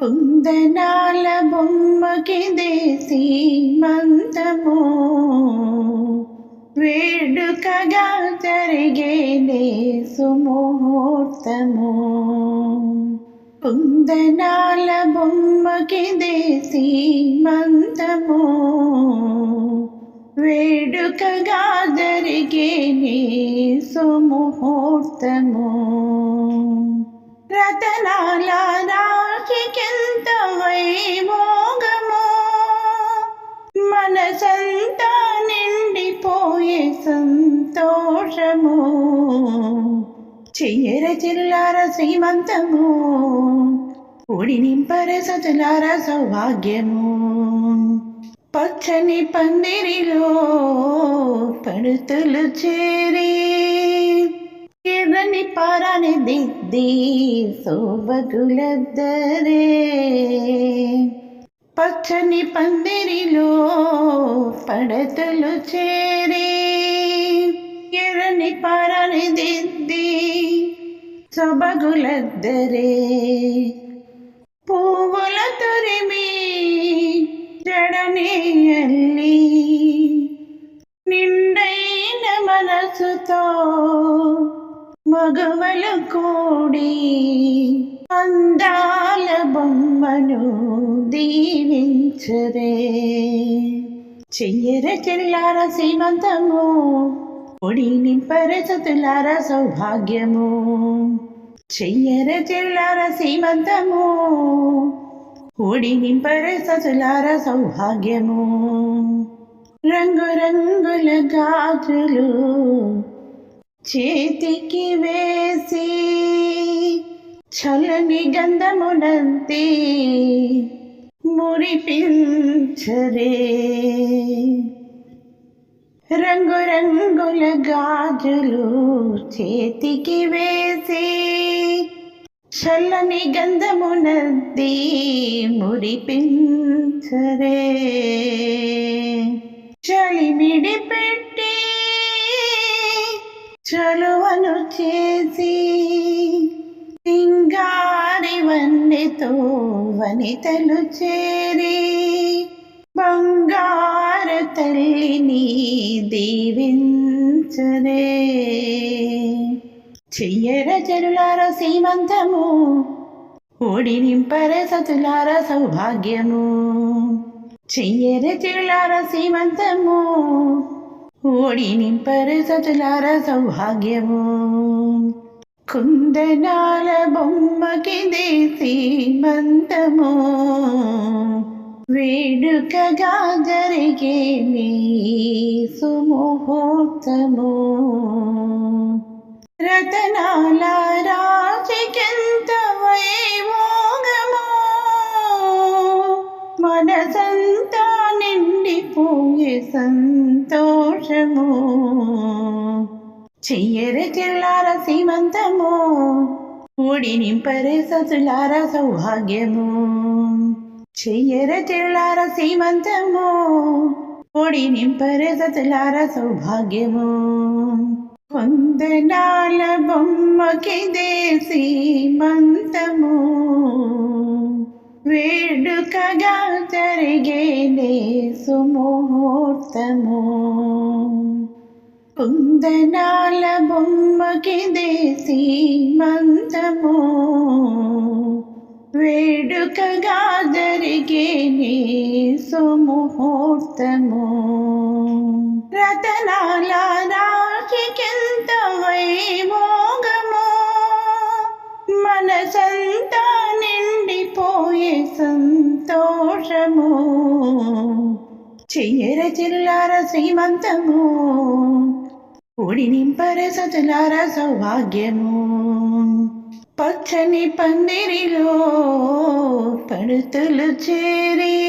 కుందనాల బొమ్మకిదేసి మంతము వేడుకగా జరిగేనే సుముహూర్తము. కుందనాల బొమ్మకిదేసి మంతము వేడుకగా జరిగేనే సుముహూర్తము. రతనాల రా రాశికెంత వైభోగము మనసంతా నిండిపోయే సంతోషము? చెయ్యర చిల్లార శ్రీమంతము? ఉడి నింపర సతులార సౌభాగ్యము? పచ్చని పందిరిలో పడుతులు చేరి ఎర్రని పారాని దిద్ది శోభగులద్దరే పచ్చని పందిరిలో పడతలు చేరి. ఎర్రని పారాని దిద్ది శోభగులద్దరే పువ్వుల తొరిమి జడనేయల్లి మగవల కోడి అందాల బొమ్మను దీవించరే చెయ్యర చెల్లార శ్రీమంతము పొడి నింపర చతులార సౌభాగ్యము చెయ్యర చెల్లార శ్రీమంతము ఒడి నింపర సౌభాగ్యము రంగురంగుల గాజులు చేతికి వేసి చలని గంధమునంతే మురిపించరే. రంగురంగుల గాజులు చేతికి వేసి చల్లని గంధమునద్ది మురిపించరే. చలిమిడి పెట్టి చలువను చేసి సింగారి వన్నెతో వనితలు చేరి బంగారు తల్లిని దీవించరే. చెయ్యర చెరులార సీమంతము ఓడి నింపర సతులార సౌభాగ్యము. చెయ్యర చెరులార సీమంతము ఓడి నింపర సతులార సౌభాగ్యము కుందనాల బొమ్మకి దేశీ మంతము వేడుకగా జరిగే నీ సుముహూర్తము రతనాల రాజకెంత వైమోగము మనసంతా నిండిపోయే సంత సంతోషము. చెయ్యర చెల్లార సీమంతము. ఊడి నింపరే సతులార సౌభాగ్యము. చెయ్యర చెల్లార సీమంతము. ఊడి నింపరే సతులార సౌభాగ్యము. కొందనాల బొమ్మకి దేశీ మంతము. వేడుకగా జరిగేనే సుముహూర్తము. కుందనాల బొమ్మకి దేశీ మంతము వేడుకగా జరిగేనే సుముహూర్తము. రతనాల రాశికెంత సంతోషము. చెయ్యర చిల్లార శ్రీమంతము. ఉడి నింపర సతులార సౌభాగ్యము. పచ్చని పందిరిలో పడుతులు చేరి